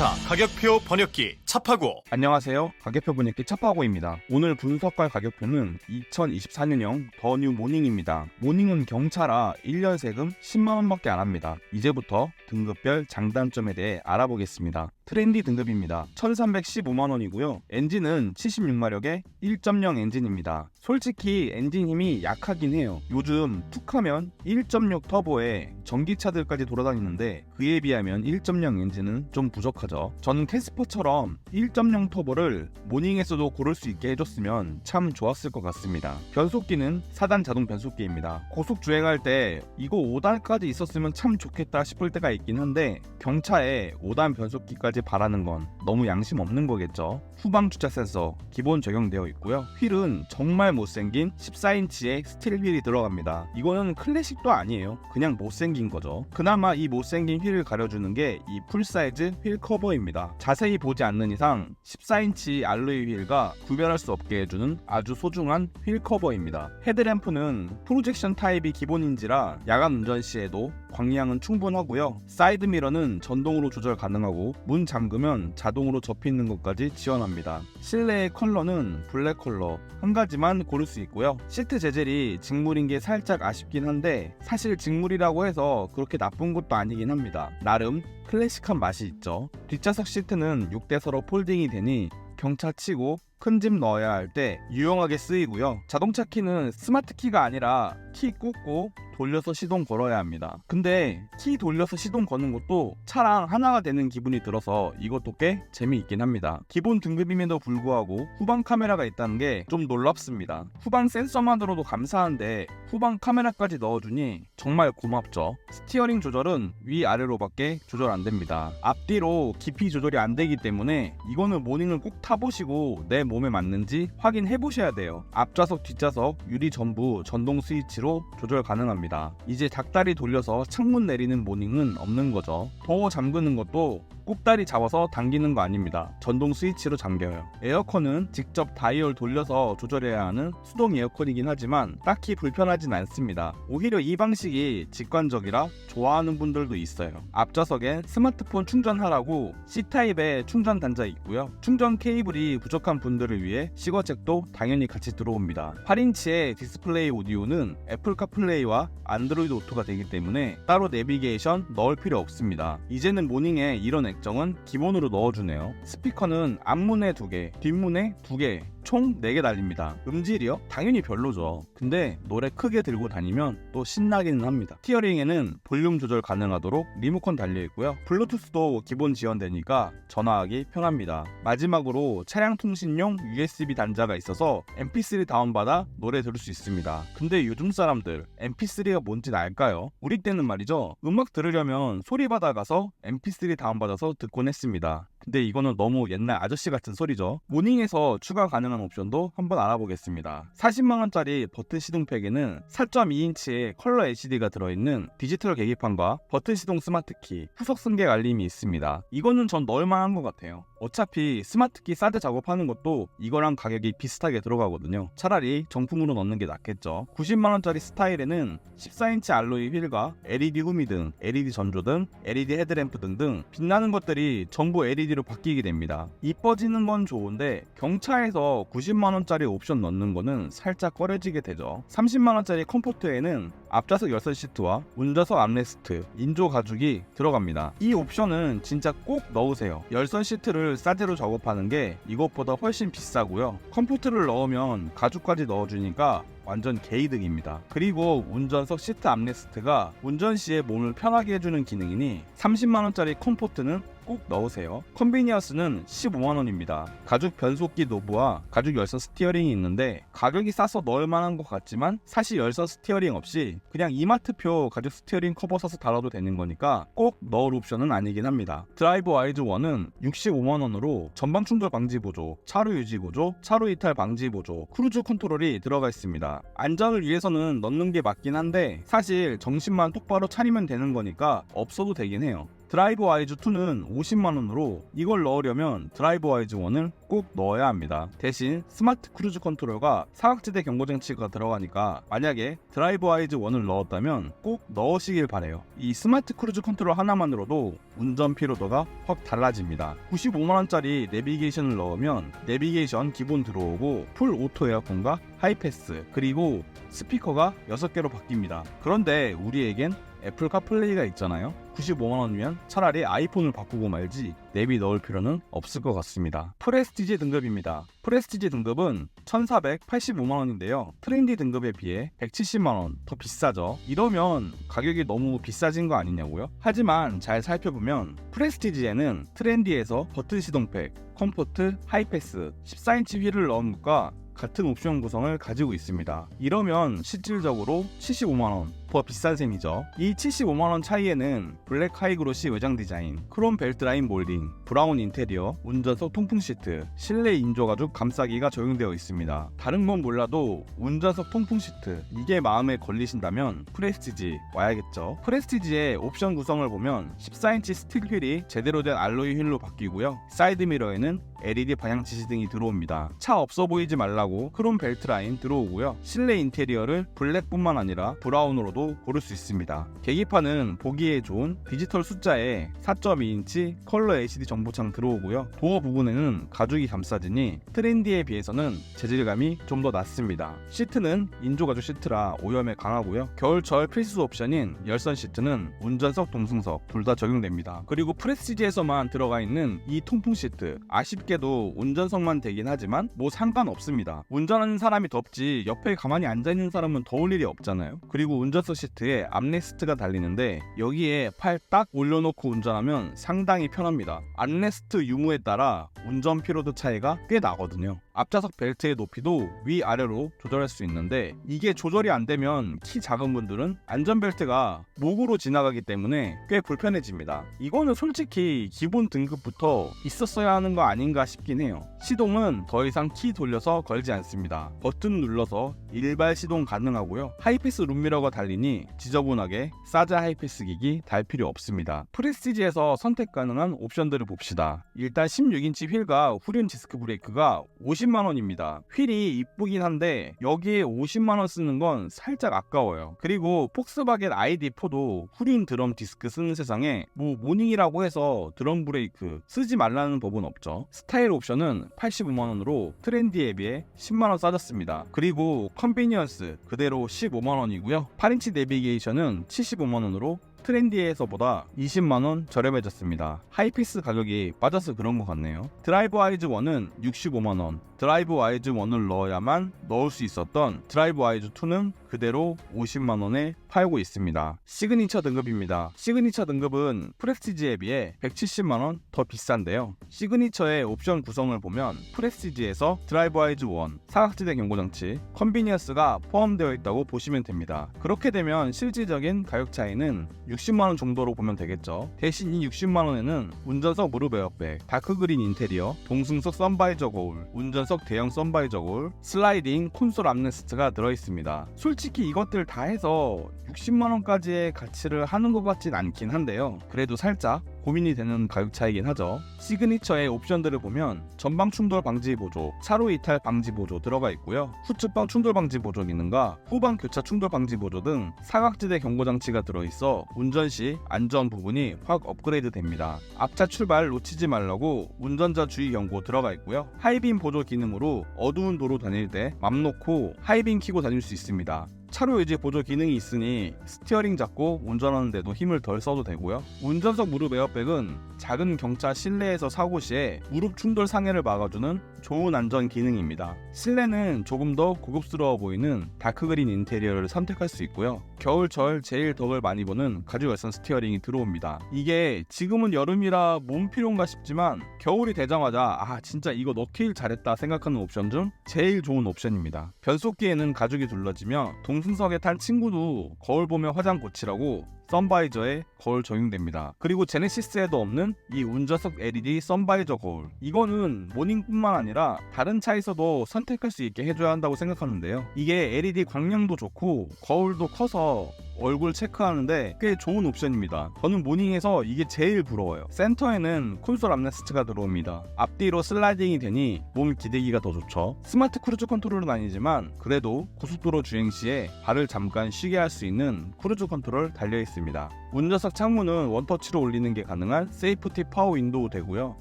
자동차 가격표 번역기 차파고 안녕하세요. 가격표 분석기 차파고입니다. 오늘 분석할 가격표는 2024년형 더 뉴 모닝입니다. 모닝은 경차라 1년 세금 10만원밖에 안 합니다. 이제부터 등급별 장단점에 대해 알아보겠습니다. 트렌디 등급입니다. 1315만원이고요. 엔진은 76마력의 1.0 엔진입니다. 솔직히 엔진 힘이 약하긴 해요. 요즘 툭하면 1.6 터보에 전기차들까지 돌아다니는데 그에 비하면 1.0 엔진은 좀 부족하죠. 저는 캐스퍼처럼 1.0 터보를 모닝에서도 고를 수 있게 해줬으면 참 좋았을 것 같습니다. 변속기는 4단 자동 변속기입니다. 고속 주행할 때 이거 5단까지 있었으면 참 좋겠다 싶을 때가 있긴 한데 경차에 5단 변속기까지 바라는 건 너무 양심 없는 거겠죠. 후방 주차 센서 기본 적용되어 있고요. 휠은 정말 못생긴 14인치의 스틸 휠이 들어갑니다. 이거는 클래식도 아니에요. 그냥 못생긴 거죠. 그나마 이 못생긴 휠을 가려주는 게 이 풀사이즈 휠 커버입니다. 자세히 보지 않는 이상 14인치 알로이 휠과 구별할 수 없게 해주는 아주 소중한 휠 커버입니다. 헤드램프는 프로젝션 타입이 기본인지라 야간 운전 시에도 광량은 충분하고요. 사이드 미러는 전동으로 조절 가능하고 문 잠그면 자동으로 접히는 것까지 지원합니다. 실내의 컬러는 블랙 컬러 한 가지만 고를 수 있고요. 시트 재질이 직물인 게 살짝 아쉽긴 한데 사실 직물이라고 해서 그렇게 나쁜 것도 아니긴 합니다. 나름 클래식한 맛이 있죠. 뒷좌석 시트는 6대 서로 폴딩이 되니 경차 치고 큰 짐 넣어야 할 때 유용하게 쓰이고요. 자동차 키는 스마트 키가 아니라 키 꽂고 돌려서 시동 걸어야 합니다. 근데 키 돌려서 시동 거는 것도 차랑 하나가 되는 기분이 들어서 이것도 꽤 재미있긴 합니다. 기본 등급임에도 불구하고 후방 카메라가 있다는 게 좀 놀랍습니다. 후방 센서만으로도 감사한데 후방 카메라까지 넣어주니 정말 고맙죠. 스티어링 조절은 위아래로밖에 조절 안 됩니다. 앞뒤로 깊이 조절이 안 되기 때문에 이거는 모닝을 꼭 타보시고 내 몸에 맞는지 확인해 보셔야 돼요. 앞좌석 뒷좌석 유리 전부 전동 스위치 로 조절 가능합니다. 이제 닭다리 돌려서 창문 내리는 모닝은 없는 거죠. 도어 잠그는 것도 꾹다리 잡아서 당기는 거 아닙니다. 전동 스위치로 잠겨요. 에어컨은 직접 다이얼 돌려서 조절해야 하는 수동 에어컨이긴 하지만 딱히 불편하진 않습니다. 오히려 이 방식이 직관적이라 좋아하는 분들도 있어요. 앞좌석엔 스마트폰 충전하라고 C타입의 충전 단자 있고요. 충전 케이블이 부족한 분들을 위해 시거잭도 당연히 같이 들어옵니다. 8인치의 디스플레이 오디오는 애플 카플레이와 안드로이드 오토가 되기 때문에 따로 내비게이션 넣을 필요 없습니다. 이제는 모닝에 이런 액정은 기본으로 넣어주네요. 스피커는 앞문에 2개, 뒷문에 2개, 총 4개 달립니다. 음질이요? 당연히 별로죠. 근데 노래 크게 들고 다니면 또 신나기는 합니다. 티어링에는 볼륨 조절 가능하도록 리모컨 달려있고요. 블루투스도 기본 지원되니까 전화하기 편합니다. 마지막으로 차량 통신용 USB 단자가 있어서 MP3 다운받아 노래 들을 수 있습니다. 근데 요즘 사람들 MP3가 뭔지 알까요? 우리 때는 말이죠. 음악 들으려면 소리 받아가서 MP3 다운받아서 듣곤 했습니다. 근데 이거는 너무 옛날 아저씨 같은 소리죠. 모닝에서 추가 가능한 옵션도 한번 알아보겠습니다. 40만원짜리 버튼 시동팩에는 4.2인치의 컬러 LCD가 들어있는 디지털 계기판과 버튼 시동 스마트키, 후석 승객 알림이 있습니다. 이거는 전 넣을만한 것 같아요. 어차피 스마트키 사드 작업하는 것도 이거랑 가격이 비슷하게 들어가거든요. 차라리 정품으로 넣는 게 낫겠죠. 90만원짜리 스타일에는 14인치 알로이 휠과 LED 후미 등, LED 전조 등, LED 헤드램프 등등 빛나는 것들이 전부 LED 로 바뀌게 됩니다. 이뻐지는 건 좋은데 경차에서 90만원짜리 옵션 넣는 거는 살짝 꺼려지게 되죠. 30만원짜리 컴포트에는 앞좌석 열선 시트와 운전석 암레스트, 인조 가죽이 들어갑니다. 이 옵션은 진짜 꼭 넣으세요. 열선 시트를 싸제로 작업하는 게 이것보다 훨씬 비싸고요. 컴포트를 넣으면 가죽까지 넣어주니까 완전 개이득입니다. 그리고 운전석 시트 암레스트가 운전 시에 몸을 편하게 해주는 기능이니 30만원짜리 컴포트는 꼭 넣으세요. 컨비니언스는 15만원입니다. 가죽 변속기 노브와 가죽 열선 스티어링이 있는데 가격이 싸서 넣을 만한 것 같지만 사실 열선 스티어링 없이 그냥 이마트표 가죽 스티어링 커버 사서 달아도 되는 거니까 꼭 넣을 옵션은 아니긴 합니다. 드라이브 와이즈 1은 65만원으로 전방 충돌 방지 보조, 차로 유지 보조, 차로 이탈 방지 보조, 크루즈 컨트롤이 들어가 있습니다. 안전을 위해서는 넣는 게 맞긴 한데 사실 정신만 똑바로 차리면 되는 거니까 없어도 되긴 해요. 드라이브 와이즈 2는 50만 원으로 이걸 넣으려면 드라이브 와이즈 1을 꼭 넣어야 합니다. 대신 스마트 크루즈 컨트롤과 사각지대 경고 장치가 들어가니까 만약에 드라이브 와이즈 1을 넣었다면 꼭 넣으시길 바래요. 이 스마트 크루즈 컨트롤 하나만으로도 운전 피로도가 확 달라집니다. 95만 원짜리 내비게이션을 넣으면 내비게이션 기본 들어오고 풀 오토 에어컨과 하이패스 그리고 스피커가 6개로 바뀝니다. 그런데 우리에겐 애플 카플레이가 있잖아요. 95만 원이면 차라리 아이폰을 바꾸고 말지 내비 넣을 필요는 없을 것 같습니다. 프레스티지 등급입니다. 프레스티지 등급은 1,485만 원인데요. 트렌디 등급에 비해 170만 원 더 비싸죠. 이러면 가격이 너무 비싸진 거 아니냐고요? 하지만 잘 살펴보면 프레스티지에는 트렌디에서 버튼 시동팩, 컴포트, 하이패스, 14인치 휠을 넣은 것과 같은 옵션 구성을 가지고 있습니다. 이러면 실질적으로 75만원 더 비싼 셈이죠. 이 75만원 차이에는 블랙 하이그로시 외장 디자인, 크롬 벨트 라인 몰딩, 브라운 인테리어, 운전석 통풍 시트, 실내 인조 가죽 감싸기가 적용되어 있습니다. 다른 건 몰라도 운전석 통풍 시트 이게 마음에 걸리신다면 프레스티지 와야겠죠. 프레스티지의 옵션 구성을 보면 14인치 스틸 휠이 제대로 된 알로이 휠로 바뀌고요. 사이드 미러에는 LED 방향 지시등이 들어옵니다. 차 없어 보이지 말라고 크롬 벨트 라인 들어오고요. 실내 인테리어를 블랙뿐만 아니라 브라운으로도 고를 수 있습니다. 계기판은 보기에 좋은 디지털 숫자에 4.2인치 컬러 LCD 정보창 들어오고요. 도어 부분에는 가죽이 감싸지니 트렌디에 비해서는 재질감이 좀 더 낮습니다. 시트는 인조 가죽 시트라 오염에 강하고요. 겨울철 필수 옵션인 열선 시트는 운전석, 동승석 둘 다 적용됩니다. 그리고 프레스티지에서만 들어가 있는 이 통풍 시트 아쉽게도 운전석만 되긴 하지만 뭐 상관없습니다. 운전하는 사람이 덥지 옆에 가만히 앉아 있는 사람은 더울 일이 없잖아요. 그리고 운전석 시트에 암레스트가 달리는데 여기에 팔 딱 올려놓고 운전하면 상당히 편합니다. 암레스트 유무에 따라 운전 피로도 차이가 꽤 나거든요. 앞좌석 벨트의 높이도 위아래로 조절할 수 있는데 이게 조절이 안 되면 키 작은 분들은 안전벨트가 목으로 지나가기 때문에 꽤 불편해집니다. 이거는 솔직히 기본 등급부터 있었어야 하는 거 아닌가 싶긴 해요. 시동은 더 이상 키 돌려서 걸지 않습니다. 버튼 눌러서 일발 시동 가능하고요. 하이패스 룸미러가 달 리니 지저분하게 사자 하이패스 기기 달 필요 없습니다. 프레스티지에서 선택 가능한 옵션들을 봅시다. 일단 16인치 휠과 후륜 디스크 브레이크가 50만 원입니다. 휠이 이쁘긴 한데 여기에 50만 원 쓰는 건 살짝 아까워요. 그리고 폭스바겐 ID4도 후륜 드럼 디스크 쓰는 세상에 뭐 모닝이라고 해서 드럼 브레이크 쓰지 말라는 법은 없죠. 스타일 옵션은 85만 원으로 트렌디에 비해 10만 원 싸졌습니다. 그리고 컨비니언스 그대로 15만 원이고요. 8인치 내비게이션은 75만 원으로 트렌디에서보다 20만원 저렴해졌습니다. 하이피스 가격이 빠져서 그런 것 같네요. 드라이브 와이즈 1은 65만원, 드라이브 와이즈 1을 넣어야만 넣을 수 있었던 드라이브 와이즈 2는 그대로 50만원에 팔고 있습니다. 시그니처 등급입니다. 시그니처 등급은 프레스티지에 비해 170만원 더 비싼데요. 시그니처의 옵션 구성을 보면 프레스티지에서 드라이브 와이즈 1, 사각지대 경고장치, 컨비니언스가 포함되어 있다고 보시면 됩니다. 그렇게 되면 실질적인 가격 차이는 60만원 정도로 보면 되겠죠. 대신 이 60만원에는 운전석 무릎 에어백, 다크그린 인테리어, 동승석 썬바이저 거울, 운전석 대형 썬바이저 거울, 슬라이딩 콘솔 암레스트가 들어있습니다. 솔직히 이것들 다 해서 60만원까지의 가치를 하는 것 같진 않긴 한데요. 그래도 살짝 고민이 되는 가격 차이긴 하죠. 시그니처의 옵션들을 보면 전방 충돌 방지 보조, 차로 이탈 방지 보조 들어가 있고요. 후측방 충돌 방지 보조 기능과 후방 교차 충돌 방지 보조 등 사각지대 경고 장치가 들어있어 운전 시 안전 부분이 확 업그레이드 됩니다. 앞차 출발 놓치지 말라고 운전자 주의 경고 들어가 있고요. 하이빔 보조 기능으로 어두운 도로 다닐 때 맘 놓고 하이빔 키고 다닐 수 있습니다. 차로 유지 보조 기능이 있으니 스티어링 잡고 운전하는데도 힘을 덜 써도 되고요. 운전석 무릎 에어백은 작은 경차 실내에서 사고 시에 무릎 충돌 상해를 막아주는 좋은 안전 기능입니다. 실내는 조금 더 고급스러워 보이는 다크그린 인테리어를 선택할 수 있고요. 겨울철 제일 덕을 많이 보는 가죽 열선 스티어링이 들어옵니다. 이게 지금은 여름이라 몸 필요인가 싶지만 겨울이 되자마자 아 진짜 이거 넣길 잘했다 생각하는 옵션 중 제일 좋은 옵션입니다. 변속기에는 가죽이 둘러지며 동승석에 탄 친구도 거울 보며 화장 고치라고 선바이저에 거울 적용됩니다. 그리고 제네시스에도 없는 이 운전석 LED 선바이저 거울. 이거는 모닝뿐만 아니라 다른 차에서도 선택할 수 있게 해줘야 한다고 생각하는데요. 이게 LED 광량도 좋고 거울도 커서 얼굴 체크하는데 꽤 좋은 옵션입니다. 저는 모닝에서 이게 제일 부러워요. 센터에는 콘솔 암레스트가 들어옵니다. 앞뒤로 슬라이딩이 되니 몸 기대기가 더 좋죠. 스마트 크루즈 컨트롤은 아니지만 그래도 고속도로 주행 시에 발을 잠깐 쉬게 할 수 있는 크루즈 컨트롤 달려 있습니다. 운전석 창문은 원터치로 올리는 게 가능한 세이프티 파워 윈도우 되고요.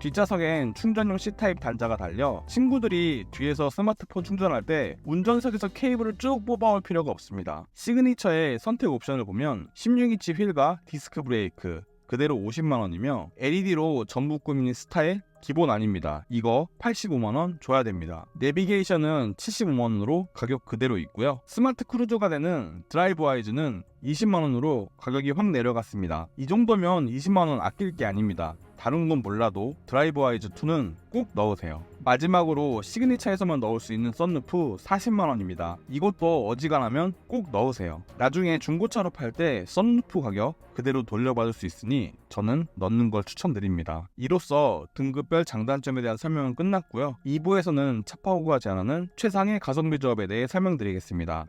뒷좌석엔 충전용 C타입 단자가 달려 친구들이 뒤에서 스마트폰 충전할 때 운전석에서 케이블을 쭉 뽑아올 필요가 없습니다. 시그니처의 선택 옵션을 보면 16인치 휠과 디스크 브레이크 그대로 50만원이며 LED로 전부 꾸미는 스타일 기본 아닙니다. 이거 85만원 줘야 됩니다. 내비게이션은 75만원으로 가격 그대로 있고요. 스마트 크루저가 되는 드라이브 와이즈는 20만원으로 가격이 확 내려갔습니다. 이 정도면 20만원 아낄 게 아닙니다. 다른 건 몰라도 드라이브 와이즈 2는 꼭 넣으세요. 마지막으로 시그니처에서만 넣을 수 있는 썬루프 40만원입니다. 이것도 어지간하면 꼭 넣으세요. 나중에 중고차로 팔 때 썬루프 가격 그대로 돌려받을 수 있으니 저는 넣는 걸 추천드립니다. 이로써 등급별 장단점에 대한 설명은 끝났고요. 2부에서는 차파오가 제안하는 최상의 가성비 조합에 대해 설명드리겠습니다.